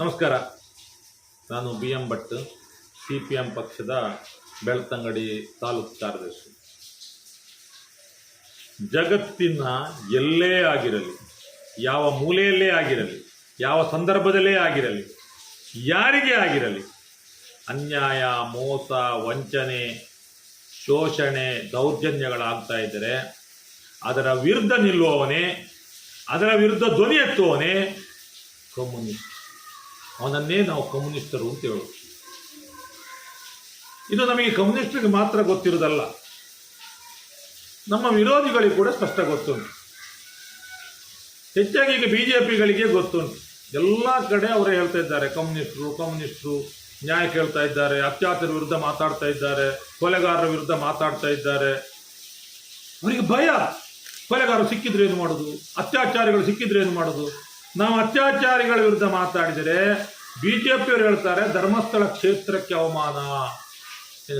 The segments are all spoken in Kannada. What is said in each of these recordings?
ನಮಸ್ಕಾರ. ನಾನು B M Bhat C P M ಪಕ್ಷದ ಬೆಳ್ತಂಗಡಿ ತಾಲೂಕು ಕಾರ್ಯದರ್ಶಿ. ಜಗತ್ತಿನ ಎಲ್ಲೇ ಆಗಿರಲಿ, ಯಾವ ಮೂಲೆಯಲ್ಲೇ ಆಗಿರಲಿ, ಯಾವ ಸಂದರ್ಭದಲ್ಲೇ ಆಗಿರಲಿ, ಯಾರಿಗೆ ಆಗಿರಲಿ, ಅನ್ಯಾಯ, ಮೋಸ, ವಂಚನೆ, ಶೋಷಣೆ, ದೌರ್ಜನ್ಯಗಳಾಗ್ತಾ ಇದ್ದರೆ, ಅದರ ವಿರುದ್ಧ ನಿಲ್ಲುವವನೇ, ಅದರ ವಿರುದ್ಧ ಧ್ವನಿ ಎತ್ತುವವನೇ ಕಮ್ಯುನಿಸ್ಟ್. ಅವನನ್ನೇ ನಾವು ಕಮ್ಯುನಿಸ್ಟರು ಅಂತ ಹೇಳೋದು. ಇದು ನಮಗೆ ಕಮ್ಯುನಿಸ್ಟ್ರಿಗೆ ಮಾತ್ರ ಗೊತ್ತಿರೋದಲ್ಲ ನಮ್ಮ ವಿರೋಧಿಗಳಿಗೆ ಕೂಡ ಸ್ಪಷ್ಟ ಗೊತ್ತುಂಟು. ಹೆಚ್ಚಾಗಿ ಈಗ ಬಿ ಜೆ ಪಿಗಳಿಗೆ ಗೊತ್ತುಂಟು. ಎಲ್ಲ ಕಡೆ ಅವರೇ ಹೇಳ್ತಾ ಇದ್ದಾರೆ, ಕಮ್ಯುನಿಸ್ಟ್ರು ಕಮ್ಯುನಿಸ್ಟ್ರು ನ್ಯಾಯ ಕೇಳ್ತಾ ಇದ್ದಾರೆ, ಅತ್ಯಾಚಾರ ವಿರುದ್ಧ ಮಾತಾಡ್ತಾ ಇದ್ದಾರೆ, ಕೊಲೆಗಾರರ ವಿರುದ್ಧ ಮಾತಾಡ್ತಾ ಇದ್ದಾರೆ. ಅವರಿಗೆ ಭಯ. ಕೊಲೆಗಾರರು ಸಿಕ್ಕಿದ್ರೆ ಏನು ಮಾಡೋದು? ಅತ್ಯಾಚಾರಿಗಳು ಸಿಕ್ಕಿದ್ರೆ ಏನು ಮಾಡೋದು? ನಾವು ಅತ್ಯಾಚಾರಿಗಳ ವಿರುದ್ಧ ಮಾತಾಡಿದರೆ ಬಿ ಜೆ ಪಿಯವರು ಹೇಳ್ತಾರೆ, ಧರ್ಮಸ್ಥಳ ಕ್ಷೇತ್ರಕ್ಕೆ ಅವಮಾನ.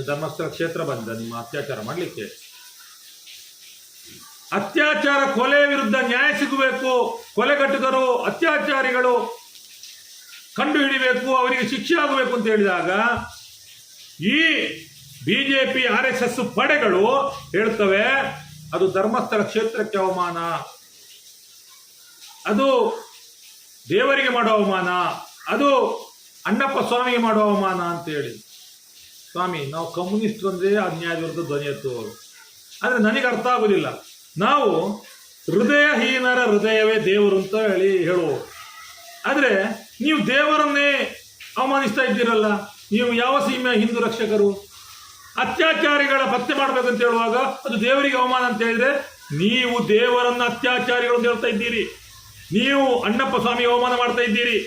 ಧರ್ಮಸ್ಥಳ ಕ್ಷೇತ್ರ ಬಂದ, ನಿಮ್ಮ ಅತ್ಯಾಚಾರ ಮಾಡಲಿಕ್ಕೆ. ಅತ್ಯಾಚಾರ ಕೊಲೆ ವಿರುದ್ಧ ನ್ಯಾಯ ಸಿಗಬೇಕು. ಕೊಲೆಗಟ್ಟುಗರು, ಅತ್ಯಾಚಾರಿಗಳು ಕಂಡು ಹಿಡಿಬೇಕು ಅವರಿಗೆ ಶಿಕ್ಷೆ ಆಗಬೇಕು ಅಂತ ಹೇಳಿದಾಗ ಈ ಬಿಜೆಪಿ, ಆರ್ ಎಸ್ ಎಸ್ ಪಡೆಗಳು ಹೇಳ್ತವೆ, ಅದು ಧರ್ಮಸ್ಥಳ ಕ್ಷೇತ್ರಕ್ಕೆ ಅವಮಾನ. ಅದು ದೇವರಿಗೆ ಮಾಡೋ ಅವಮಾನ, ಅದು ಅಣ್ಣಪ್ಪ ಸ್ವಾಮಿಗೆ ಮಾಡೋ ಅವಮಾನ ಅಂತ ಹೇಳಿ. ಸ್ವಾಮಿ, ನಾವು ಕಮ್ಯುನಿಸ್ಟ್ ಅಂದ್ರೆ ಅನ್ಯಾಯ ವಿರುದ್ಧ ಧ್ವನಿ ಎತ್ತುವವರು. ಆದರೆ ನನಗೆ ಅರ್ಥ ಆಗೋದಿಲ್ಲ. ನಾವು ಹೃದಯಹೀನರ ಹೃದಯವೇ ದೇವರು ಅಂತ ಹೇಳಿ ಹೇಳುವವರು. ಆದರೆ ನೀವು ದೇವರನ್ನೇ ಅವಮಾನಿಸ್ತಾ ಇದ್ದೀರಲ್ಲ, ನೀವು ಯಾವ ಸೀಮೆಯ ಹಿಂದೂ ರಕ್ಷಕರು? ಅತ್ಯಾಚಾರಿಗಳ ಪತ್ತೆ ಮಾಡಬೇಕಂತ ಹೇಳುವಾಗ ಅದು ದೇವರಿಗೆ ಅವಮಾನ ಅಂತ ಹೇಳಿದ್ರೆ ನೀವು ದೇವರನ್ನ ಅತ್ಯಾಚಾರಿಗಳು ಅಂತ ಹೇಳ್ತಾ ಇದ್ದೀರಿ. ನೀವು ಅಣ್ಣಪ್ಪ ಸ್ವಾಮಿ ಅವಮಾನ ಮಾಡ್ತಾ ಇದ್ದೀರಿ.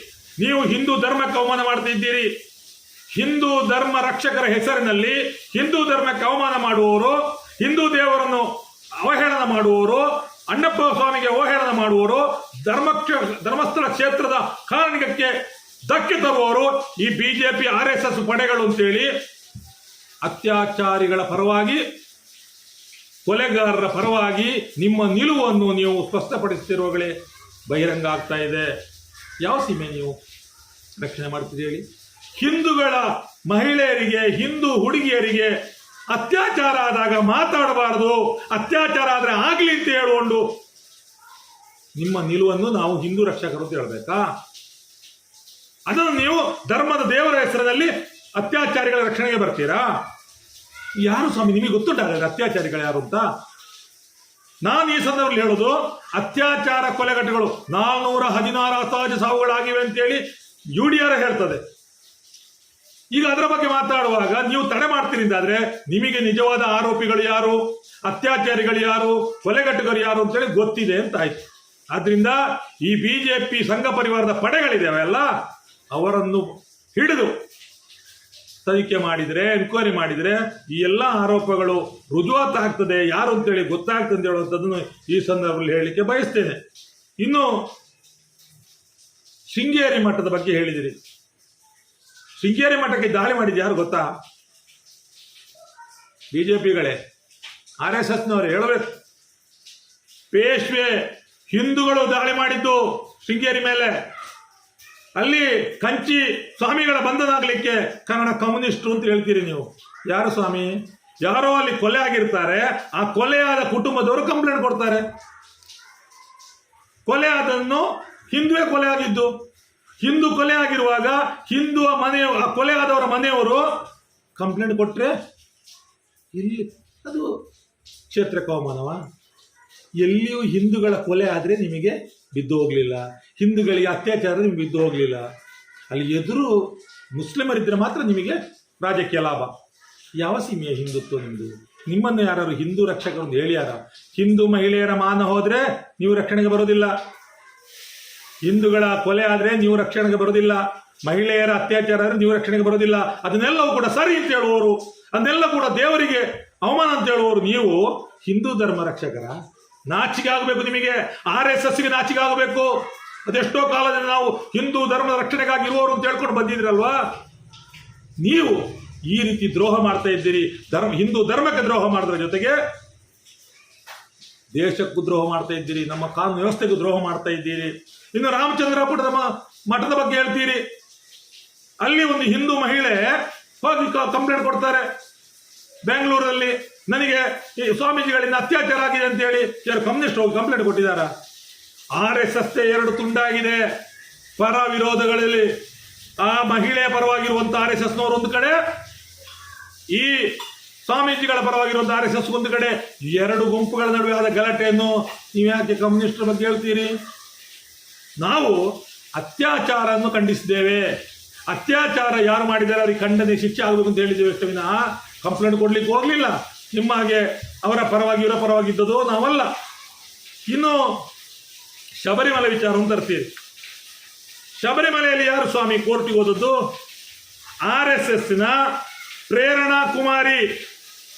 ನೀವು ಹಿಂದೂ ಧರ್ಮಕ್ಕೆ ಅವಮಾನ ಮಾಡ್ತಾ ಇದ್ದೀರಿ. ಹಿಂದೂ ಧರ್ಮ ರಕ್ಷಕರ ಹೆಸರಿನಲ್ಲಿ ಹಿಂದೂ ಧರ್ಮಕ್ಕೆ ಅವಮಾನ ಮಾಡುವವರು, ಹಿಂದೂ ದೇವರನ್ನು ಅವಹೇಳನ ಮಾಡುವವರು, ಅಣ್ಣಪ್ಪ ಸ್ವಾಮಿಗೆ ಅವಹೇಳನ ಮಾಡುವವರು ಧರ್ಮ ಧರ್ಮಸ್ಥಳ ಕ್ಷೇತ್ರದ ಕಾರಣಿಕಕ್ಕೆ ಧಕ್ಕೆ ತರುವವರು ಈ ಬಿಜೆಪಿ, ಆರ್ ಎಸ್ ಎಸ್ ಪಡೆಗಳು ಅಂತೇಳಿ ಅತ್ಯಾಚಾರಿಗಳ ಪರವಾಗಿ, ಕೊಲೆಗಾರರ ಪರವಾಗಿ ನಿಮ್ಮ ನಿಲುವನ್ನು ನೀವು ಸ್ಪಷ್ಟಪಡಿಸ್ತಿರುವಾಗಲೇ ಬಹಿರಂಗ ಆಗ್ತಾ ಇದೆ. ಯಾವ ಸೀಮೆ ನೀವು? ರಕ್ಷಣೆ ಮಾಡ್ತೀರಿ ಹೇಳಿ. ಹಿಂದೂಗಳ ಮಹಿಳೆಯರಿಗೆ, ಹಿಂದೂ ಹುಡುಗಿಯರಿಗೆ ಅತ್ಯಾಚಾರ ಆದಾಗ ಮಾತಾಡಬಾರದು. ಅತ್ಯಾಚಾರ ಆದರೆ ಆಗಲಿ ಅಂತ ಹೇಳಿಕೊಂಡು ನಿಮ್ಮ ನಿಲುವನ್ನು ನಾವು ಹಿಂದೂ ರಕ್ಷಕರು ಅಂತ ಹೇಳಬೇಕಾ? ಅದನ್ನು ನೀವು ಧರ್ಮದ ದೇವರ ಹೆಸರಿನಲ್ಲಿ ಅತ್ಯಾಚಾರಿಗಳ ರಕ್ಷಣೆಗೆ ಬರ್ತೀರಾ? ಯಾರು ಸ್ವಾಮಿ, ನಿಮಗೆ ಗೊತ್ತುಂಟಾಗ ಅತ್ಯಾಚಾರಿಗಳು ಯಾರು ಅಂತ? ನಾನು ಈ ಸಂದರ್ಭದಲ್ಲಿ ಹೇಳೋದು ಅತ್ಯಾಚಾರ ಕೊಲೆಗಟ್ಟುಗಳು ನಾಲ್ನೂರ ಹದಿನಾರು ಅಸಹಜ ಸಾವುಗಳಾಗಿವೆ ಅಂತೇಳಿ ಯು ಡಿ ಆರ್ ಹೇಳ್ತದೆ. ಈಗ ಅದರ ಬಗ್ಗೆ ಮಾತಾಡುವಾಗ ನೀವು ತಡೆ ಮಾಡ್ತೀರಿ ಅಂತಾದ್ರೆ ನಿಮಗೆ ನಿಜವಾದ ಆರೋಪಿಗಳು ಯಾರು, ಅತ್ಯಾಚಾರಿಗಳು ಯಾರು ಕೊಲೆಗಟ್ಟುಗಳು ಯಾರು ಅಂತೇಳಿ ಗೊತ್ತಿದೆ ಅಂತ ಆಯ್ತು. ಆದ್ರಿಂದ ಈ ಬಿಜೆಪಿ ಸಂಘ ಪರಿವಾರದ ಪಡೆಗಳಿದ್ದಾವೆ ಅಲ್ಲ ಅವರನ್ನು ಹಿಡಿದು ತನಿಖೆ ಮಾಡಿದರೆ ಎನ್ಕ್ವೈರಿ ಮಾಡಿದರೆ, ಈ ಎಲ್ಲ ಆರೋಪಗಳು ರುಜುವಾತಾಗ್ತದೆ ಯಾರು ಅಂತೇಳಿ ಗೊತ್ತಾಗ್ತದೆ ಅಂತ ಹೇಳುವಂಥದ್ದನ್ನು ಈ ಸಂದರ್ಭದಲ್ಲಿ ಹೇಳಲಿಕ್ಕೆ ಬಯಸ್ತೇನೆ. ಇನ್ನು, ಶೃಂಗೇರಿ ಮಠದ ಬಗ್ಗೆ ಹೇಳಿದಿರಿ. ಶೃಂಗೇರಿ ಮಠಕ್ಕೆ ದಾಳಿ ಮಾಡಿದ್ದು ಯಾರು ಗೊತ್ತಾ? ಬಿ ಜೆ ಪಿಗಳೇ ಆರ್ ಎಸ್ ಎಸ್ನವರು ಹೇಳಬೇಕು ಪೇಶ್ವೆ ಹಿಂದೂಗಳು ದಾಳಿ ಮಾಡಿದ್ದು ಶೃಂಗೇರಿ ಮೇಲೆ. ಅಲ್ಲಿ ಕಂಚಿ ಸ್ವಾಮಿಗಳ ಬಂಧನಾಗಲಿಕ್ಕೆ ಕನ್ನಡ ಕಮ್ಯುನಿಸ್ಟು ಅಂತ ಹೇಳ್ತೀರಿ ನೀವು. ಯಾರು ಸ್ವಾಮಿ? ಯಾರೋ ಅಲ್ಲಿ ಕೊಲೆ ಆಗಿರ್ತಾರೆ, ಆ ಕೊಲೆಯಾದ ಕುಟುಂಬದವರು ಕಂಪ್ಲೇಂಟ್ ಕೊಡ್ತಾರೆ. ಕೊಲೆ ಆದನ್ನು ಹಿಂದುವೇ ಕೊಲೆ ಆಗಿದ್ದು. ಹಿಂದೂ ಕೊಲೆ ಆಗಿರುವಾಗ ಹಿಂದೂ ಮನೆಯ ಆ ಕೊಲೆ ಆದವರ ಮನೆಯವರು ಕಂಪ್ಲೇಂಟ್ ಕೊಟ್ಟರೆ ಇಲ್ಲಿ, ಅದು ಕ್ಷೇತ್ರಕ್ಕೆ ಅವಮಾನವ? ಎಲ್ಲಿಯೂ ಹಿಂದೂಗಳ ಕೊಲೆ ಆದರೆ ನಿಮಗೆ ಬಿದ್ದು ಹೋಗಲಿಲ್ಲ. ಹಿಂದೂಗಳಿಗೆ ಅತ್ಯಾಚಾರ ನಿಮಗೆ ಬಿದ್ದು ಹೋಗಲಿಲ್ಲ. ಅಲ್ಲಿ ಎದುರು ಮುಸ್ಲಿಮರಿದ್ದರೆ ಮಾತ್ರ ನಿಮಗೆ ರಾಜಕೀಯ ಲಾಭ. ಯಾವ ಸೀಮೆಯ ಹಿಂದುತ್ವ ನಿಮ್ಮದು ನಿಮ್ಮನ್ನು ಯಾರು ಹಿಂದೂ ರಕ್ಷಕರು ಹೇಳ್ಯಾರ ಹಿಂದೂ ಮಹಿಳೆಯರ ಮಾನ ಹೋದರೆ ನೀವು ರಕ್ಷಣೆಗೆ ಬರೋದಿಲ್ಲ ಹಿಂದೂಗಳ ಕೊಲೆ ಆದರೆ ನೀವು ರಕ್ಷಣೆಗೆ ಬರೋದಿಲ್ಲ ಮಹಿಳೆಯರ ಅತ್ಯಾಚಾರ ಆದರೆ ನೀವು ರಕ್ಷಣೆಗೆ ಬರೋದಿಲ್ಲ ಅದನ್ನೆಲ್ಲವೂ ಕೂಡ ಸರಿ ಅಂತ ಹೇಳುವವರು, ಅದನ್ನೆಲ್ಲ ಕೂಡ ದೇವರಿಗೆ ಅವಮಾನ ಅಂತ ಹೇಳುವವರು ನೀವು ಹಿಂದೂ ಧರ್ಮ ರಕ್ಷಕರ? ನಾಚಿಕೆ ಆಗಬೇಕು ನಿಮಗೆ. ಆರ್ ಎಸ್ ಎಸ್ಗೆ ನಾಚಿಕೆ ಆಗಬೇಕು ಅದೆಷ್ಟೋ ಕಾಲದಲ್ಲಿ ನಾವು ಹಿಂದೂ ಧರ್ಮದ ರಕ್ಷಣೆಗಾಗಿ ಇರುವವರು ಅಂತ ಹೇಳ್ಕೊಂಡು ಬಂದಿದ್ರಲ್ವಾ ನೀವು ಈ ರೀತಿ ದ್ರೋಹ ಮಾಡ್ತಾ ಇದ್ದೀರಿ. ಧರ್ಮ, ಹಿಂದೂ ಧರ್ಮಕ್ಕೆ ದ್ರೋಹ ಮಾಡಿದ್ರ ಜೊತೆಗೆ ದೇಶಕ್ಕೂ ದ್ರೋಹ ಮಾಡ್ತಾ ಇದ್ದೀರಿ. ನಮ್ಮ ಕಾನೂನು ವ್ಯವಸ್ಥೆಗೂ ದ್ರೋಹ ಮಾಡ್ತಾ ಇದ್ದೀರಿ. ಇನ್ನು ರಾಮಚಂದ್ರ ಪುಟದ ಮಠದ ಬಗ್ಗೆ ಹೇಳ್ತೀರಿ. ಅಲ್ಲಿ ಒಂದು ಹಿಂದೂ ಮಹಿಳೆ ಹೋಗಿ ಕಂಪ್ಲೇಂಟ್ ಕೊಡ್ತಾರೆ. ಬೆಂಗಳೂರಲ್ಲಿ. ನನಗೆ ಈ ಸ್ವಾಮೀಜಿಗಳಿಂದ ಅತ್ಯಾಚಾರ ಆಗಿದೆ ಅಂತ ಹೇಳಿ ಯಾರು ಕಮ್ಯುನಿಸ್ಟ್ ಹೋಗಿ ಕಂಪ್ಲೇಂಟ್ ಕೊಟ್ಟಿದ್ದಾರ? ಆರ್ ಎಸ್ ಎಸ್ ಎರಡು ತುಂಡಾಗಿದೆ. ಪರ ವಿರೋಧಗಳಲ್ಲಿ ಆ ಮಹಿಳೆಯ ಪರವಾಗಿರುವಂತ ಆರ್ ಎಸ್ ಎಸ್ನವರು ಒಂದು ಕಡೆ, ಈ ಸ್ವಾಮೀಜಿಗಳ ಪರವಾಗಿರುವಂತಹ ಆರ್ ಎಸ್ ಎಸ್ ಒಂದು ಕಡೆ. ಎರಡು ಗುಂಪುಗಳ ನಡುವೆ ಆದ ಗಲಾಟೆಯನ್ನು ನೀವು ಯಾಕೆ ಕಮ್ಯುನಿಸ್ಟ್ರ ಬಗ್ಗೆ ಹೇಳ್ತೀರಿ? ನಾವು ಅತ್ಯಾಚಾರವನ್ನು ಖಂಡಿಸಿದ್ದೇವೆ. ಅತ್ಯಾಚಾರ ಯಾರು ಮಾಡಿದ್ದಾರೆ? ಅವರಿಗೆ ಖಂಡನೆ ಶಿಕ್ಷೆ ಆಗಬೇಕು ಅಂತ ಹೇಳಿದ್ದೇವೆ ಅಷ್ಟೇ ಕಂಪ್ಲೇಂಟ್ ಕೊಡ್ಲಿಕ್ಕೆ ಹೋಗ್ಲಿಲ್ಲ. ನಿಮ್ಮ ಹಾಗೆ ಅವರ ಪರವಾಗಿ, ಇವರ ಇದ್ದದ್ದು ನಾವಲ್ಲ. ಇನ್ನು ಶಬರಿಮಲೆ ವಿಚಾರವನ್ನು ತರ್ತೀರಿ ಶಬರಿಮಲೆಯಲ್ಲಿ ಯಾರು ಸ್ವಾಮಿ ಕೋರ್ಟಿಗೆ ಹೋದದ್ದು? ಆರ್ ಎಸ್ ಎಸ್ನ Prerana Kumari.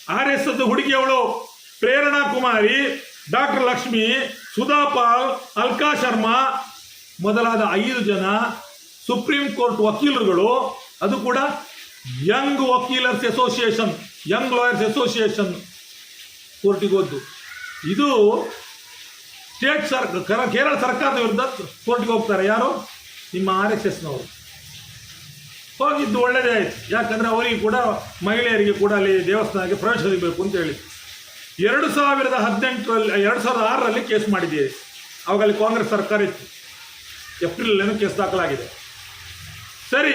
R S S ಹುಡುಗಿಯವಳು Prerana Kumari, doctor Lakshmi, Sudhapal, Alka Sharma ಮೊದಲಾದ ಐದು ಜನ ಸುಪ್ರೀಂ ಕೋರ್ಟ್ ವಕೀಲರುಗಳು. ಅದು ಕೂಡ ಯಂಗ್ ವಕೀಲರ್ಸ್ ಅಸೋಸಿಯೇಷನ್. ಯಂಗ್ ಲಾಯರ್ಸ್ ಅಸೋಸಿಯೇಷನ್ ಕೋರ್ಟಿಗೆ ಹೋದ್ದು. ಇದು ಸ್ಟೇಟ್ ಸರ್ಕಾರ ಕೇರಳ ಸರ್ಕಾರದ ವಿರುದ್ಧ ಕೋರ್ಟಿಗೆ ಹೋಗ್ತಾರೆ. ಯಾರು? ನಿಮ್ಮ ಆರ್ ಎಸ್ ಎಸ್ನವರು. ಹೋಗಿದ್ದು ಒಳ್ಳೆಯದೇ ಆಯಿತು. ಯಾಕಂದರೆ ಅವರಿಗೆ ಕೂಡ, ಮಹಿಳೆಯರಿಗೆ ಕೂಡ ಅಲ್ಲಿ ದೇವಸ್ಥಾನಕ್ಕೆ ಪ್ರವೇಶ ಸಿಗಬೇಕು ಅಂತ ಹೇಳಿ. ಎರಡು ಸಾವಿರದ ಹದಿನೆಂಟರಲ್ಲಿ, ಎರಡು ಸಾವಿರದ ಆರರಲ್ಲಿ ಕೇಸ್ ಮಾಡಿದ್ದೀವಿ ಅವಾಗ ಅಲ್ಲಿ ಕಾಂಗ್ರೆಸ್ ಸರ್ಕಾರ ಇತ್ತು. ಏಪ್ರಿಲ್ ಕೇಸ್ ದಾಖಲಾಗಿದೆ. ಸರಿ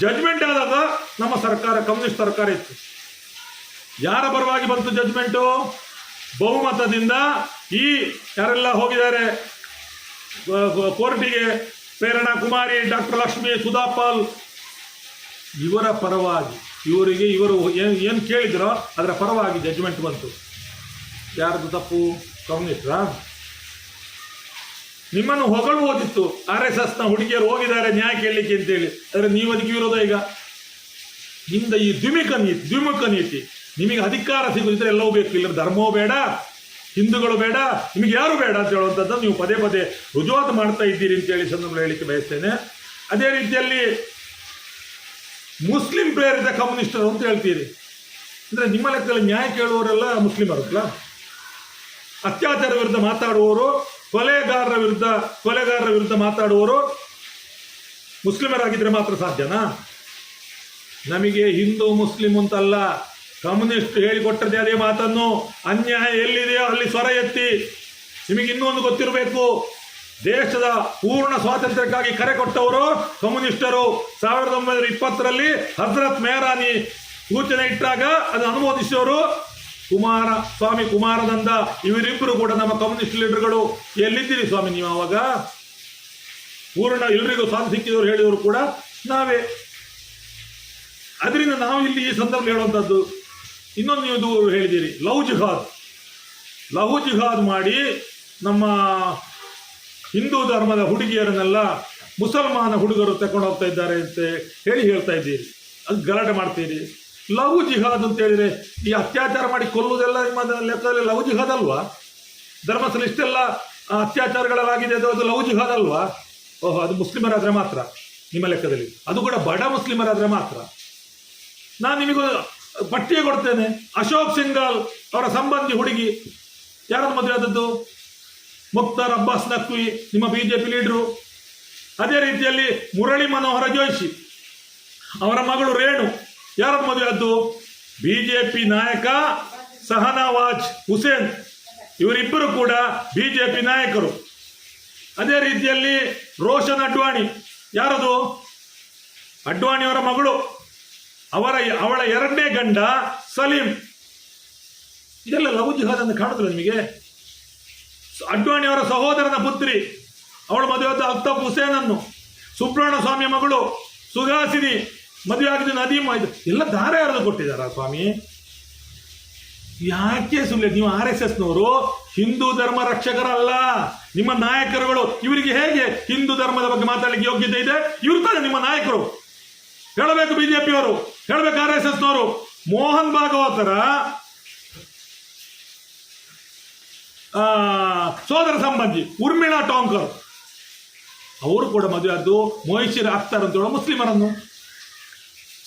ಜಡ್ಜ್ಮೆಂಟ್ ಆದಾಗ ನಮ್ಮ ಸರ್ಕಾರ ಕಮ್ಯುನಿಸ್ಟ್ ಸರ್ಕಾರ ಇತ್ತು. ಯಾರ ಪರವಾಗಿ ಬಂತು ಜಡ್ಜ್ಮೆಂಟು ಬಹುಮತದಿಂದ ಈ ಯಾರೆಲ್ಲ ಹೋಗಿದ್ದಾರೆ? ಕೋರ್ಟಿಗೆ ಪ್ರೇರಣಾ ಕುಮಾರಿ, ಡಾಕ್ಟರ್ ಲಕ್ಷ್ಮಿ ಸುಧಾಪಾಲ್ ಇವರ ಪರವಾಗಿ, ಇವರಿಗೆ, ಇವರು ಏನು ಏನು ಕೇಳಿದ್ರೋ ಅದರ ಪರವಾಗಿ ಜಜ್ಮೆಂಟ್ ಬಂತು. ಯಾರದು ತಪ್ಪು? ಕಮ್ಯುನಿಸ್ಟ್ರಾ ನಿಮ್ಮನ್ನು ಹೊಗಳ್ಬೋದಿತ್ತು ಆರ್ ಎಸ್ ಎಸ್ನ ಹುಡುಗಿಯರು ಹೋಗಿದ್ದಾರೆ ನ್ಯಾಯ ಕೇಳಲಿಕ್ಕೆ ಅಂತೇಳಿ. ಆದರೆ ನೀವು ಅದಕ್ಕೆ ವಿರೋಧ ಈಗ? ನಿಮ್ದ ಈ ದ್ವಿಮುಖ ನೀತಿ ದ್ವಿಮುಖ ನೀತಿ. ನಿಮಗೆ ಅಧಿಕಾರ ಸಿಗುದಿದ್ರೆ ಎಲ್ಲವೂ ಬೇಕು. ಇಲ್ಲ ಧರ್ಮವೂ ಬೇಡ, ಹಿಂದೂಗಳು ಬೇಡ, ನಿಮಗೆ ಯಾರು ಬೇಡ ಅಂತ ಹೇಳುವಂಥದ್ದು ನೀವು ಪದೇ ಪದೇ ರುಜುವಾತು ಮಾಡ್ತಾ ಇದ್ದೀರಿ ಅಂತೇಳಿ ಸಂದರ್ಭ ಹೇಳಿಕ್ಕೆ ಬಯಸ್ತೇನೆ. ಅದೇ ರೀತಿಯಲ್ಲಿ ಮುಸ್ಲಿಂ ಪ್ರೇರಿತ ಕಮ್ಯುನಿಸ್ಟರು ಅಂತ ಹೇಳ್ತೀರಿ. ಅಂದ್ರೆ ನಿಮ್ಮ ಲೆಕ್ಕದಲ್ಲಿ ನ್ಯಾಯ ಕೇಳುವವರೆಲ್ಲ ಮುಸ್ಲಿಮರಲ್ಲ ಅತ್ಯಾಚಾರ ವಿರುದ್ಧ ಮಾತಾಡುವವರು, ಕೊಲೆಗಾರರ ವಿರುದ್ಧ ಕೊಲೆಗಾರರ ವಿರುದ್ಧ ಮಾತಾಡುವವರು ಮುಸ್ಲಿಮರಾಗಿದ್ದರೆ ಮಾತ್ರ ಸಾಧ್ಯನಾ? ನಮಗೆ ಹಿಂದೂ, ಮುಸ್ಲಿಂ ಅಂತಲ್ಲ. ಕಮ್ಯುನಿಸ್ಟ್ ಹೇಳಿಕೊಟ್ಟದ್ದೇ ಅದೇ ಮಾತನ್ನು ಅನ್ಯಾಯ ಎಲ್ಲಿದೆಯೋ ಅಲ್ಲಿ ಸ್ವರ ಎತ್ತಿ. ನಿಮಗೆ ಇನ್ನೊಂದು ಗೊತ್ತಿರಬೇಕು, ದೇಶದ ಪೂರ್ಣ ಸ್ವಾತಂತ್ರ್ಯಕ್ಕಾಗಿ ಕರೆ ಕೊಟ್ಟವರು ಕಮ್ಯುನಿಸ್ಟರು. ಸಾವಿರದ ಒಂಬೈನೂರ ಇಪ್ಪತ್ತರಲ್ಲಿ ಹಜರತ್ ಮೆಹರಾನಿ ಸೂಚನೆ ಇಟ್ಟಾಗ ಅದು ಅನುಮೋದಿಸಿದವರು ಕುಮಾರ, ಸ್ವಾಮಿ ಕುಮಾರನಂದ. ಇವರಿಬ್ಬರು ಕೂಡ ನಮ್ಮ ಕಮ್ಯುನಿಸ್ಟ್ ಲೀಡರ್ಗಳು. ಎಲ್ಲಿದ್ದೀರಿ ಸ್ವಾಮಿ ನೀವು ಆವಾಗ ಪೂರ್ಣ ಎಲ್ರಿಗೂ ಸ್ವಾಮಿ ಸಿಕ್ಕಿದವರು ಹೇಳಿದವರು ಕೂಡ ನಾವೇ. ಅದರಿಂದ ನಾವು ಇಲ್ಲಿ ಈ ಸಂದರ್ಭ ಹೇಳುವಂಥದ್ದು ಇನ್ನೊಂದು ನೀವು ಹೇಳಿದ್ದೀರಿ ಲವ್ ಜಿಹಾದ್. ಲವ್ ಜಿಹಾದ್ ಮಾಡಿ ನಮ್ಮ ಹಿಂದೂ ಧರ್ಮದ ಹುಡುಗಿಯರನ್ನೆಲ್ಲ ಮುಸಲ್ಮಾನ ಹುಡುಗರು ತಕೊಂಡು ಹೋಗ್ತಾ ಇದ್ದಾರೆ ಅಂತ ಹೇಳಿ ಹೇಳ್ತಾ ಇದ್ದೀರಿ. ಅದು ಗಲಾಟೆ ಮಾಡ್ತೀರಿ. ಲವ್ ಜಿಹಾದ್ ಅಂತ ಹೇಳಿದ್ರೆ ಈ ಅತ್ಯಾಚಾರ ಮಾಡಿ ಕೊಲ್ಲುವುದೆಲ್ಲ ನಿಮ್ಮ ಲೆಕ್ಕದಲ್ಲಿ ಲವ್ ಜಿಹಾದ್ ಅಲ್ವಾ? ಧರ್ಮಸ್ಥಳ ಇಷ್ಟೆಲ್ಲ ಅತ್ಯಾಚಾರಗಳಾಗಿದೆ ಅದು ಅದು ಲವ್ ಜಿಹಾದ್ ಅಲ್ವಾ? ಓಹೋ, ಅದು ಮುಸ್ಲಿಮರಾದರೆ ಮಾತ್ರ ನಿಮ್ಮ ಲೆಕ್ಕದಲ್ಲಿ. ಅದು ಕೂಡ ಬಡ ಮುಸ್ಲಿಮರಾದರೆ ಮಾತ್ರ. ನಾನು ನಿಮಗೂ ಪಟ್ಟಿಯೇ ಕೊಡ್ತೇನೆ. ಅಶೋಕ್ ಸಿಂಗಾಲ್ ಅವರ ಸಂಬಂಧಿ ಹುಡುಗಿ. ಯಾರನ್ನು ಮದುವೆ ಆದದ್ದು? ಮುಕ್ತಾರ್ ಅಬ್ಬಾಸ್ ನಕ್ವಿ ನಿಮ್ಮ ಬಿಜೆಪಿ ಲೀಡರು. ಅದೇ ರೀತಿಯಲ್ಲಿ ಮುರಳಿ ಮನೋಹರ ಜೋಶಿ ಅವರ ಮಗಳು ರೇಣು. ಯಾರನ್ನು ಮದುವೆ ಆದ್ದು? ಬಿಜೆಪಿ ನಾಯಕ ಸಹನವಾಜ್ ಹುಸೇನ್. ಇವರಿಬ್ಬರು ಕೂಡ ಬಿಜೆಪಿ ನಾಯಕರು. ಅದೇ ರೀತಿಯಲ್ಲಿ ರೋಷನ್ ಅಡ್ವಾಣಿ. ಯಾರದು? ಅಡ್ವಾಣಿಯವರ ಮಗಳು. ಅವರ ಅವಳ ಎರಡನೇ ಗಂಡ ಸಲೀಂ. ಇದೆಲ್ಲ ಲವ್ ಜಿಹಾದ್ ಅಂತ ಕಾಣುತ್ತಲ್ಲ ನಿಮಗೆ? ಅಡ್ವಾಣಿಯವರ ಸಹೋದರನ ಪುತ್ರಿ, ಅವಳು ಮದುವೆ ಆದ ಅಲ್ತಾಫ್ ಹುಸೇನ್ ಅನ್ನು ಸುಬ್ರಹ್ಮಣ್ಯ ಸ್ವಾಮಿಯ ಮಗಳು ಸುಗಾಸಿನಿ ಮದುವೆ ಆಗಿದ್ದು ನದೀಮ್ ಇದು ಎಲ್ಲ ದಾರ ಹರಿದು ಕೊಟ್ಟಿದ್ದಾರಾ ಸ್ವಾಮಿ? ಯಾಕೆ ಸುಳ್ಳೆ ನೀವು ಆರ್ ಎಸ್ ಎಸ್ನವರು ಹಿಂದೂ ಧರ್ಮ ರಕ್ಷಕರಲ್ಲ. ನಿಮ್ಮ ನಾಯಕರುಗಳು, ಇವರಿಗೆ ಹೇಗೆ ಹಿಂದೂ ಧರ್ಮದ ಬಗ್ಗೆ ಮಾತಾಡಲಿಕ್ಕೆ ಯೋಗ್ಯತೆ ಇದೆ? ಇವ್ರು ತಾನೆ ನಿಮ್ಮ ನಾಯಕರು. ಹೇಳಬೇಕು ಬಿಜೆಪಿಯವರು. ಹೇಳಬೇಕು ಆರ್ ಎಸ್ ಎಸ್ನವರು ಮೋಹನ್ ಭಾಗವತರ ಸೋದರ ಸಂಬಂಧಿ ಉರ್ಮಿಳಾ ಟಾಂಕರ್. ಅವರು ಕೂಡ ಮದುವೆ ಆದ್ದು ಮೊಹಿಶಿರ್ ಅಖ್ತರ್ ಅಂತ ಹೇಳೋ ಮುಸ್ಲಿಮರನ್ನು.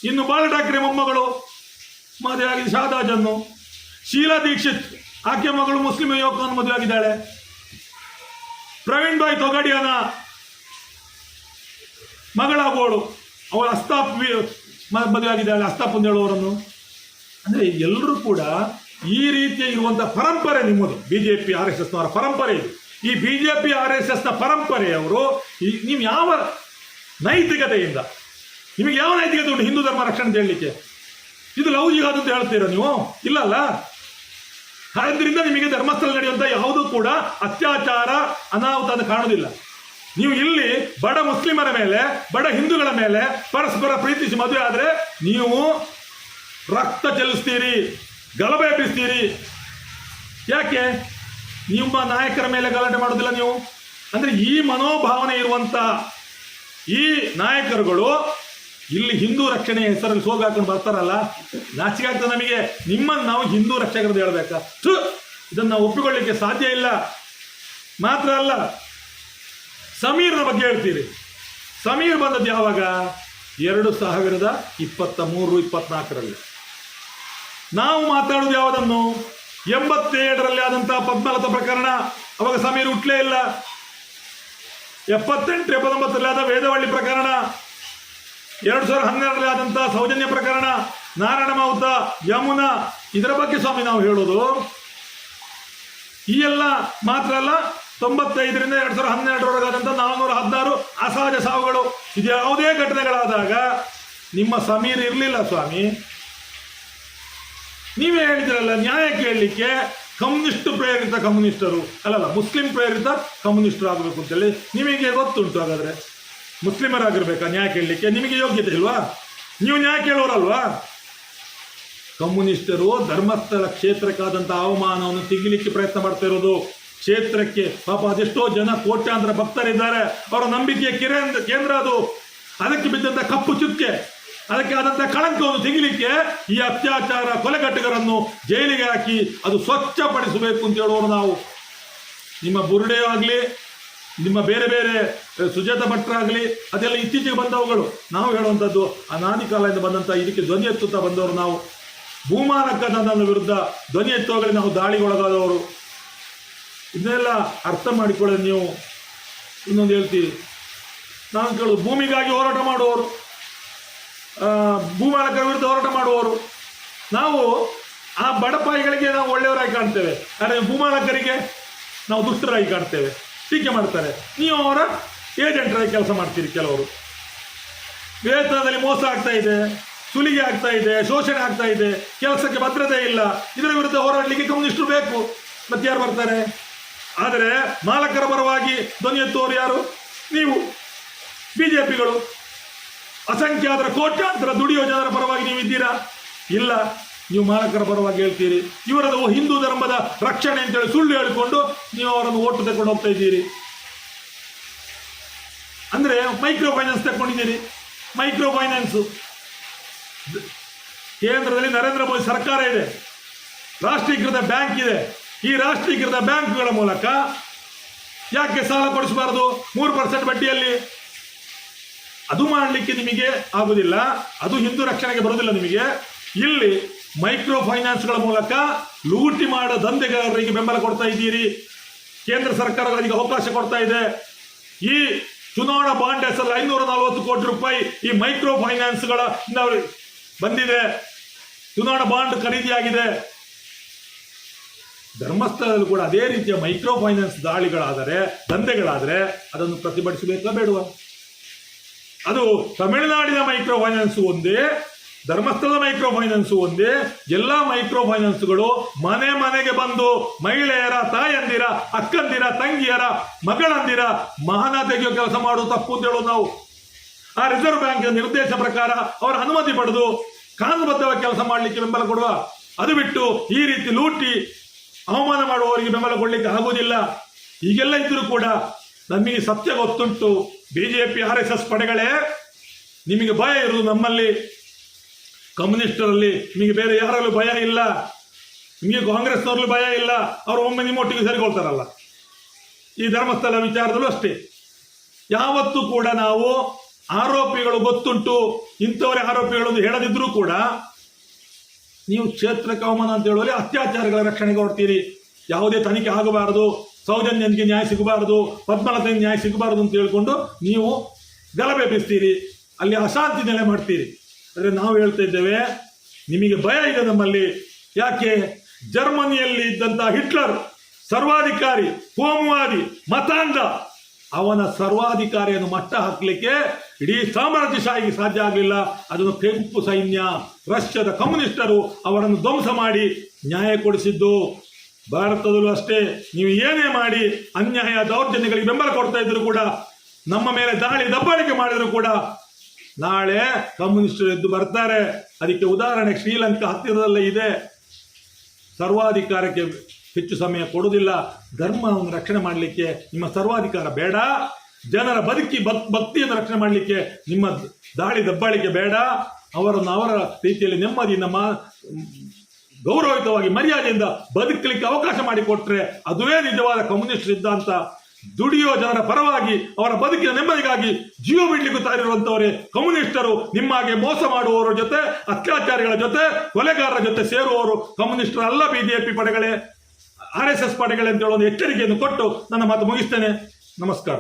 ಇನ್ನು ಬಾಲ ಠಾಕ್ರೆ ಮೊಮ್ಮಗಳು, ಮದುವೆ ಆಗಿದೆ ಶಾದಾಜನ್ನು ಶೀಲಾ ದೀಕ್ಷಿತ್, ಆಕೆ ಮಗಳು ಮುಸ್ಲಿಂ ಯುವಕನ ಮದುವೆ ಆಗಿದ್ದಾಳೆ. ಪ್ರವೀಣ್ ಬಾಯ್ ತೊಗಡಿಯನ ಮಗಳಾಗುವಳು ಅವಳ ಅಸ್ತಾಪ್ ಮದುವೆ ಆಗಿದ್ದಾಳೆ ಅಂತ ಹೇಳುವವರನ್ನು. ಅಂದ್ರೆ ಎಲ್ಲರೂ ಕೂಡ ಈ ರೀತಿಯ ಇರುವಂಥ ಪರಂಪರೆ ನಿಮ್ಮದು. ಬಿಜೆಪಿ, ಆರ್ ಎಸ್ ಎಸ್ನವರ ಪರಂಪರೆ ಇದು. ಈ ಬಿಜೆಪಿ, ಆರ್ ಎಸ್ ಎಸ್ನ ಪರಂಪರೆಯವರು ಈ- ನೀವು ಯಾವ ನೈತಿಕತೆಯಿಂದ, ನಿಮಗೆ ಯಾವ ನೈತಿಕತೆ ಉಂಟು ಹಿಂದೂ ಧರ್ಮ ರಕ್ಷಣೆ ಅಂತ ಹೇಳಲಿಕ್ಕೆ? ಇದು ಲವ್ ಜಿಹಾದ್ ಅಂತ ಹೇಳ್ತೀರಾ ನೀವು? ಇಲ್ಲಲ್ಲ ಆದ್ದರಿಂದ ನಿಮಗೆ ಧರ್ಮಸ್ಥಳ ನಡೆಯುವಂಥ ಯಾವುದೂ ಕೂಡ ಅತ್ಯಾಚಾರ, ಅನಾಹುತ ಅಂತ ಕಾಣುವುದಿಲ್ಲ. ನೀವು ಇಲ್ಲಿ ಬಡ ಮುಸ್ಲಿಮರ ಮೇಲೆ, ಬಡ ಹಿಂದೂಗಳ ಮೇಲೆ ಪರಸ್ಪರ ಪ್ರೀತಿಸಿ ಮದುವೆ ಆದರೆ ನೀವು ರಕ್ತ ಚೆಲ್ಲಿಸ್ತೀರಿ, ಗಲಭೆ ಎಬ್ಬಿಸ್ತೀರಿ ಯಾಕೆ? ನಿಮ್ಮ ನಾಯಕರ ಮೇಲೆ ಗಲಾಟೆ ಮಾಡೋದಿಲ್ಲ ನೀವು? ಅಂದರೆ ಈ ಮನೋಭಾವನೆ ಇರುವಂಥ ಈ ನಾಯಕರುಗಳು ಇಲ್ಲಿ ಹಿಂದೂ ರಕ್ಷಣೆಯ ಹೆಸರಲ್ಲಿ ಸೋಗ ಹಾಕೊಂಡು ಬರ್ತಾರಲ್ಲ, ನಾಚಿಕೆ ಆಗ್ತದೆ ನಮಗೆ. ನಿಮ್ಮನ್ನು ನಾವು ಹಿಂದೂ ರಕ್ಷಕರದ್ದು ಹೇಳಬೇಕಾ? ಇದನ್ನು ನಾವು ಒಪ್ಪಿಕೊಳ್ಳಿಕ್ಕೆ ಸಾಧ್ಯ ಇಲ್ಲ. ಮಾತ್ರ ಅಲ್ಲ ಸಮೀರ್ನ ಬಗ್ಗೆ ಹೇಳ್ತೀರಿ. ಸಮೀರ್ ಬಂದದ್ದು ಯಾವಾಗ? ಎರಡು ಸಾವಿರದ ಇಪ್ಪತ್ತ ಮೂರು, ಇಪ್ಪತ್ನಾಲ್ಕರಲ್ಲಿ. ನಾವು ಮಾತಾಡೋದು ಯಾವುದನ್ನು? ಎಂಬತ್ತೇಳರಲ್ಲಿ ಆದಂತಹ ಪದ್ಮಲತ ಪ್ರಕರಣ. ಅವಾಗ ಸಮೀರ್ ಹುಟ್ಲೇ ಇಲ್ಲ. ಎಪ್ಪತ್ತೆಂಟು, ಎಪ್ಪತ್ತೊಂಬತ್ತರಲ್ಲಿ ಆದ ವೇದವಳ್ಳಿ ಪ್ರಕರಣ. ಎರಡು ಸಾವಿರದ ಹನ್ನೆರಡರಲ್ಲಿ ಆದಂತಹ ಸೌಜನ್ಯ ಪ್ರಕರಣ. ನಾರಾಯಣ ಮಾವುತ, ಯಮುನಾ, ಇದರ ಬಗ್ಗೆ ಸ್ವಾಮಿ ನಾವು ಹೇಳೋದು. ಈ ಎಲ್ಲ ಮಾತ್ರ ಅಲ್ಲ ತೊಂಬತ್ತೈದರಿಂದ ಎರಡು ಸಾವಿರದ ಹನ್ನೆರಡರೊಳಗಾದಂಥ ನಾನ್ನೂರ ಹದಿನಾರು ಅಸಹಜ ಸಾವುಗಳು. ಇದು ಯಾವುದೇ ಘಟನೆಗಳಾದಾಗ ನಿಮ್ಮ ಸಮೀರ್ ಇರಲಿಲ್ಲ ಸ್ವಾಮಿ. ನೀವೇ ಹೇಳಿದಿರಲ್ಲ, ನ್ಯಾಯ ಕೇಳಲಿಕ್ಕೆ ಕಮ್ಯುನಿಸ್ಟ್ ಪ್ರೇರಿತ ಕಮ್ಯುನಿಸ್ಟರು. ಅಲ್ಲಲ್ಲ, ಮುಸ್ಲಿಂ ಪ್ರೇರಿತ ಕಮ್ಯುನಿಸ್ಟರು ಆಗಬೇಕು ಅಂತೇಳಿ ನಿಮಗೆ ಗೊತ್ತುಂಟು ಹಾಗಾದ್ರೆ. ಮುಸ್ಲಿಮರಾಗಿರ್ಬೇಕಾ ನ್ಯಾಯ ಕೇಳಲಿಕ್ಕೆ? ನಿಮಗೆ ಯೋಗ್ಯತೆ ಇಲ್ವಾ? ನೀವು ನ್ಯಾಯ ಕೇಳೋರಲ್ವಾ? ಕಮ್ಯುನಿಸ್ಟರು ಧರ್ಮಸ್ಥಳ ಕ್ಷೇತ್ರಕ್ಕಾದಂಥ ಅವಮಾನವನ್ನು ತೆಗಿಲಿಕ್ಕೆ ಪ್ರಯತ್ನ ಮಾಡ್ತಾ ಇರೋದು. ಕ್ಷೇತ್ರಕ್ಕೆ ಪಾಪ ಅದೆಷ್ಟೋ ಜನ ಕೋಟ್ಯಾಂತರ ಭಕ್ತರಿದ್ದಾರೆ. ಅವರ ನಂಬಿಕೆಯ ಕಿರೆ ಕೇಂದ್ರ ಅದು. ಅದಕ್ಕೆ ಬಿದ್ದಂಥ ಕಪ್ಪು ಚುಕ್ಕೆ. ಅದಕ್ಕೆ ಆದಂಥ ಕಳಂಕವನ್ನು ತೆಗಿಲಿಕ್ಕೆ ಈ ಅತ್ಯಾಚಾರ ಕೊಲೆಗಟ್ಟುಗರನ್ನು ಜೈಲಿಗೆ ಹಾಕಿ ಅದು ಸ್ವಚ್ಛಪಡಿಸಬೇಕು ಅಂತ ಹೇಳುವವರು ನಾವು. ನಿಮ್ಮ ಬುರುಡೆ ಆಗಲಿ, ನಿಮ್ಮ ಬೇರೆ ಬೇರೆ ಸುಜಾತ ಭಟ್ರಾಗಲಿ ಅದೆಲ್ಲ ಇತ್ತೀಚೆಗೆ ಬಂದವುಗಳು. ನಾವು ಹೇಳುವಂಥದ್ದು ಅನಾದಿ ಕಾಲದಿಂದ ಬಂದಂಥ ಇದಕ್ಕೆ ಧ್ವನಿ ಎತ್ತುತ್ತಾ ಬಂದವರು ನಾವು. ಭೂಮಾನಕದ ವಿರುದ್ಧ ಧ್ವನಿ ಎತ್ತುವಾಗಲೇ ನಾವು ದಾಳಿಗೊಳಗಾದವರು. ಇದನ್ನೆಲ್ಲ ಅರ್ಥ ಮಾಡಿಕೊಳ್ಳೋದು ನೀವು. ಇನ್ನೊಂದು ಹೇಳ್ತೀವಿ ನಾನು ಕೇಳೋದು, ಭೂಮಿಗಾಗಿ ಹೋರಾಟ ಮಾಡುವವರು ಭೂಮಾಲಕರ ವಿರುದ್ಧ ಹೋರಾಟ ಮಾಡುವವರು, ನಾವು ಆ ಬಡಪಾಯಿಗಳಿಗೆ ನಾವು ಒಳ್ಳೆಯವರಾಗಿ ಕಾಣ್ತೇವೆ. ಆದರೆ ಭೂಮಾಲಕರಿಗೆ ನಾವು ದುಷ್ಟರಾಗಿ ಕಾಣ್ತೇವೆ. ಟೀಕೆ ಮಾಡ್ತಾರೆ. ನೀವು ಅವರ ಏಜೆಂಟರಾಗಿ ಕೆಲಸ ಮಾಡ್ತೀರಿ ಕೆಲವರು. ವೇತನದಲ್ಲಿ ಮೋಸ ಆಗ್ತಾ ಇದೆ, ಸುಲಿಗೆ ಆಗ್ತಾ ಇದೆ, ಶೋಷಣೆ ಆಗ್ತಾ ಇದೆ, ಕೆಲಸಕ್ಕೆ ಭದ್ರತೆ ಇಲ್ಲ. ಇದರ ವಿರುದ್ಧ ಹೋರಾಡಲಿಕ್ಕೆ ಕಮ್ಯುನಿಸ್ಟರು ಬೇಕು. ಮತ್ತೆ ಯಾರು ಬರ್ತಾರೆ? ಆದರೆ ಮಾಲಕರ ಪರವಾಗಿ ಧ್ವನಿ ಎತ್ತುವರು ಯಾರು? ನೀವು. ಬಿಜೆಪಿಗಳು. ಅಸಂಖ್ಯಾತರ, ಕೋಟ್ಯಾಂತರ ದುಡಿಯೋ ಜನರ ಪರವಾಗಿ ನೀವು ಇದ್ದೀರಾ ಇಲ್ಲ. ನೀವು ಮಾಲಕರ ಪರವಾಗಿ ಹೇಳ್ತೀರಿ. ಇವರದ ಹಿಂದೂ ಧರ್ಮದ ರಕ್ಷಣೆ ಅಂತೇಳಿ ಸುಳ್ಳು ಹೇಳಿಕೊಂಡು ನೀವು ಅವರನ್ನು ಓಟು ತಗೊಂಡು ಹೋಗ್ತಾ ಇದ್ದೀರಿ. ಅಂದ್ರೆ ಮೈಕ್ರೋ ಫೈನಾನ್ಸ್ ತಗೊಂಡಿದ್ದೀರಿ ಮೈಕ್ರೋ ಫೈನಾನ್ಸು ಕೇಂದ್ರದಲ್ಲಿ ನರೇಂದ್ರ ಮೋದಿ ಸರ್ಕಾರ ಇದೆ. ರಾಷ್ಟ್ರೀಕೃತ ಬ್ಯಾಂಕ್ ಇದೆ. ಈ ರಾಷ್ಟ್ರೀಕೃತ ಬ್ಯಾಂಕ್ಗಳ ಮೂಲಕ ಯಾಕೆ ಸಾಲ ಕೊಡಿಸಬಾರದು ಮೂರು ಪರ್ಸೆಂಟ್ ಬಡ್ಡಿಯಲ್ಲಿ? ಅದು ಮಾಡಲಿಕ್ಕೆ ನಿಮಗೆ ಆಗುವುದಿಲ್ಲ ಅದು ಹಿಂದೂ ರಕ್ಷಣೆಗೆ ಬರುವುದಿಲ್ಲ ನಿಮಗೆ. ಇಲ್ಲಿ ಮೈಕ್ರೋ ಫೈನಾನ್ಸ್ಗಳ ಮೂಲಕ ಲೂಟಿ ಮಾಡೋ ದಂಧೆಗಾರರಿಗೆ ಬೆಂಬಲ ಕೊಡ್ತಾ ಇದ್ದೀರಿ. ಕೇಂದ್ರ ಸರ್ಕಾರಗಳಿಗೆ ಅವಕಾಶ ಕೊಡ್ತಾ ಇದೆ. ಈ ಚುನಾವಣಾ ಬಾಂಡ್ ಹೆಸರಲ್ಲಿ ಐನೂರ ನಲವತ್ತು ಕೋಟಿ ರೂಪಾಯಿ ಈ ಮೈಕ್ರೋ ಫೈನಾನ್ಸ್ಗಳ ಬಂದಿದೆ. ಚುನಾವಣಾ ಬಾಂಡ್ ಖರೀದಿಯಾಗಿದೆ. ಧರ್ಮಸ್ಥಳದಲ್ಲಿ ಕೂಡ ಅದೇ ರೀತಿಯ ಮೈಕ್ರೋ ಫೈನಾನ್ಸ್ ದಾಳಿಗಳಾದರೆ, ದಂಧೆಗಳಾದರೆ ಅದನ್ನು ಪ್ರತಿಭಟಿಸಬೇಕಾ ಬೇಡುವ? ಅದು ತಮಿಳುನಾಡಿನ ಮೈಕ್ರೋ ಫೈನಾನ್ಸ್ ಒಂದೇ, ಧರ್ಮಸ್ಥಳದ ಮೈಕ್ರೋ ಫೈನಾನ್ಸ್ ಒಂದೇ, ಎಲ್ಲ ಮೈಕ್ರೋ ಫೈನಾನ್ಸ್ಗಳು ಮನೆ ಮನೆಗೆ ಬಂದು ಮಹಿಳೆಯರ, ತಾಯಂದಿರ, ಅಕ್ಕಂದಿರ, ತಂಗಿಯರ, ಮಗಳಂದಿರ ಮಹನ ತೆಗೆಯೋ ಕೆಲಸ ಮಾಡುವ ತಪ್ಪು ಅಂತ ಹೇಳೋದು ನಾವು. ಆ ರಿಸರ್ವ್ ಬ್ಯಾಂಕ್ ನಿರ್ದೇಶ ಪ್ರಕಾರ ಅವರ ಅನುಮತಿ ಪಡೆದು ಕಾನೂನುಬದ್ಧವಾಗಿ ಕೆಲಸ ಮಾಡಲಿಕ್ಕೆ ಬೆಂಬಲ ಕೊಡುವ. ಅದು ಬಿಟ್ಟು ಈ ರೀತಿ ಲೂಟಿ ಅವಮಾನ ಮಾಡುವವರಿಗೆ ಬೆಂಬಲ ಕೊಡಲಿಕ್ಕೆ ಆಗುವುದಿಲ್ಲ. ಈಗೆಲ್ಲ ಇದ್ದರೂ ಕೂಡ ನಮಗೆ ಸತ್ಯ ಗೊತ್ತುಂಟು. ಬಿಜೆಪಿ, ಆರ್ ಎಸ್ ಎಸ್ ಪಡೆಗಳೇ, ನಿಮಗೆ ಭಯ ಇರುವುದು ನಮ್ಮಲ್ಲಿ. ಕಮ್ಯುನಿಸ್ಟರಲ್ಲಿ ನಿಮಗೆ ಬೇರೆ ಯಾರಲ್ಲೂ ಭಯ ಇಲ್ಲ. ನಿಮಗೆ ಕಾಂಗ್ರೆಸ್ನವ್ರಲ್ಲೂ ಭಯ ಇಲ್ಲ. ಅವರು ಒಮ್ಮೆ ನಿಮ್ಮೊಟ್ಟಿಗೆ ಸರಿಕೊಳ್ತಾರಲ್ಲ. ಈ ಧರ್ಮಸ್ಥಳ ವಿಚಾರದಲ್ಲೂ ಅಷ್ಟೇ. ಯಾವತ್ತೂ ಕೂಡ ನಾವು ಆರೋಪಿಗಳು ಗೊತ್ತುಂಟು. ಇಂಥವರೇ ಆರೋಪಿಗಳು ಹೇಳದಿದ್ರೂ ಕೂಡ ನೀವು ಕ್ಷೇತ್ರ ಕೌಮನ ಅಂತ ಹೇಳುವಲ್ಲಿ ಅತ್ಯಾಚಾರಗಳ ರಕ್ಷಣೆಗೆ ಹೊರಡ್ತೀರಿ. ಯಾವುದೇ ತನಿಖೆ ಆಗಬಾರದು, ಸೌಜನ್ಯನಿಗೆ ನ್ಯಾಯ ಸಿಗಬಾರದು, ಪದ್ಮಲತೆಗೆ ನ್ಯಾಯ ಸಿಗಬಾರದು ಅಂತ ಹೇಳ್ಕೊಂಡು ನೀವು ಗಲಭೆ ಬೀಸ್ತೀರಿ. ಅಲ್ಲಿ ಅಶಾಂತಿ ನೆಲೆ ಮಾಡ್ತೀರಿ. ಆದರೆ ನಾವು ಹೇಳ್ತಾ ಇದ್ದೇವೆ, ನಿಮಗೆ ಭಯ ಇದೆ ನಮ್ಮಲ್ಲಿ. ಯಾಕೆ? ಜರ್ಮನಿಯಲ್ಲಿ ಇದ್ದಂಥ ಹಿಟ್ಲರ್ ಸರ್ವಾಧಿಕಾರಿ, ಕೋಮುವಾದಿ, ಮತಾಂಧ ಅವನ ಸರ್ವಾಧಿಕಾರಿಯನ್ನು ಮಟ್ಟ ಹಾಕಲಿಕ್ಕೆ ಇಡೀ ಸಾಮ್ರಾಜ್ಯಶಾಹಿಗೆ ಸಾಧ್ಯ ಆಗಲಿಲ್ಲ. ಅದನ್ನು ಕೆಂಪು ಸೈನ್ಯ, ರಷ್ಯಾದ ಕಮ್ಯುನಿಸ್ಟರು ಅವರನ್ನು ಧ್ವಂಸ ಮಾಡಿ ನ್ಯಾಯ ಕೊಡಿಸಿದ್ದು. ಭಾರತದಲ್ಲೂ ಅಷ್ಟೇ. ನೀವು ಏನೇ ಮಾಡಿ, ಅನ್ಯಾಯ, ದೌರ್ಜನ್ಯಗಳಿಗೆ ಬೆಂಬಲ ಕೊಡ್ತಾ ಇದ್ರು ಕೂಡ, ನಮ್ಮ ಮೇಲೆ ದಾಳಿ, ದಬ್ಬಾಳಿಕೆ ಮಾಡಿದ್ರು ಕೂಡ, ನಾಳೆ ಕಮ್ಯುನಿಸ್ಟರು ಎದ್ದು ಬರ್ತಾರೆ. ಅದಕ್ಕೆ ಉದಾಹರಣೆ ಶ್ರೀಲಂಕಾ ಹತ್ತಿರದಲ್ಲೇ ಇದೆ. ಸರ್ವಾಧಿಕಾರಕ್ಕೆ ಹೆಚ್ಚು ಸಮಯ ಕೊಡುವುದಿಲ್ಲ. ಧರ್ಮವನ್ನು ರಕ್ಷಣೆ ಮಾಡಲಿಕ್ಕೆ ನಿಮ್ಮ ಸರ್ವಾಧಿಕಾರ ಬೇಡ. ಜನರ ಬದುಕಿ ಭಕ್, ಭಕ್ತಿಯನ್ನು ರಕ್ಷಣೆ ಮಾಡಲಿಕ್ಕೆ ನಿಮ್ಮ ದಾಳಿ ದಬ್ಬಾಳಿಕೆ ಬೇಡ. ಅವರನ್ನು ಅವರ ರೀತಿಯಲ್ಲಿ ನೆಮ್ಮದಿಯಿಂದ ಮಾ, ಗೌರವಯುತವಾಗಿ ಮರ್ಯಾದೆಯಿಂದ ಬದುಕಲಿಕ್ಕೆ ಅವಕಾಶ ಮಾಡಿಕೊಟ್ರೆ ಅದುವೇ ನಿಜವಾದ ಕಮ್ಯುನಿಸ್ಟ್ ಸಿದ್ಧಾಂತ. ದುಡಿಯೋ ಜನರ ಪರವಾಗಿ ಅವರ ಬದುಕಿನ ನೆಮ್ಮದಿಗಾಗಿ ಜೀವ ಬಿಡ್ಲಿಕ್ಕೂ ತಾರಿರುವಂತವರೇ ಕಮ್ಯುನಿಸ್ಟರು. ನಿಮ್ಮಾಗೆ ಮೋಸ ಮಾಡುವವರ ಜೊತೆ, ಅತ್ಯಾಚಾರಿಗಳ ಜೊತೆ, ಕೊಲೆಗಾರರ ಜೊತೆ ಸೇರುವವರು ಕಮ್ಯುನಿಸ್ಟರ ಅಲ್ಲ ಬಿಜೆಪಿ ಪಡೆಗಳೇ. ಆರ್ ಎಸ್ ಎಸ್ ಹೇಳೋ ಒಂದು ಎಚ್ಚರಿಕೆಯನ್ನು ಕೊಟ್ಟು ನನ್ನ ಮಾತು ಮುಗಿಸ್ತೇನೆ. ನಮಸ್ಕಾರ.